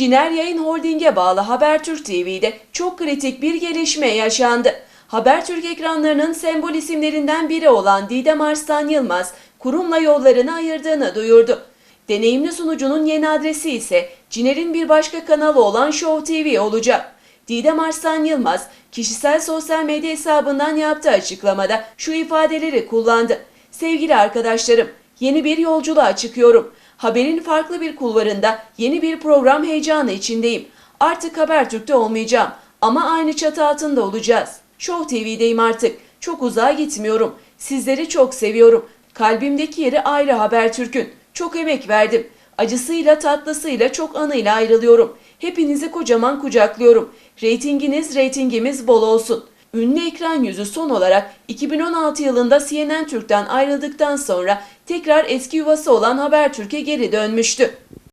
Ciner Yayın Holding'e bağlı Habertürk TV'de çok kritik bir gelişme yaşandı. Habertürk ekranlarının sembol isimlerinden biri olan Didem Arslan Yılmaz, kurumla yollarını ayırdığını duyurdu. Deneyimli sunucunun yeni adresi ise Ciner'in bir başka kanalı olan Show TV olacak. Didem Arslan Yılmaz, kişisel sosyal medya hesabından yaptığı açıklamada şu ifadeleri kullandı. Sevgili arkadaşlarım, yeni bir yolculuğa çıkıyorum. Haberin farklı bir kulvarında yeni bir program heyecanı içindeyim. Artık Habertürk'te olmayacağım ama aynı çatı altında olacağız. Show TV'deyim artık. Çok uzağa gitmiyorum. Sizleri çok seviyorum. Kalbimdeki yeri ayrı Habertürk'ün. Çok emek verdim. Acısıyla tatlısıyla çok anıyla ayrılıyorum. Hepinizi kocaman kucaklıyorum. Reytinginiz reytingimiz bol olsun. Ünlü ekran yüzü son olarak 2016 yılında CNN Türk'ten ayrıldıktan sonra tekrar eski yuvası olan Habertürk'e geri dönmüştü.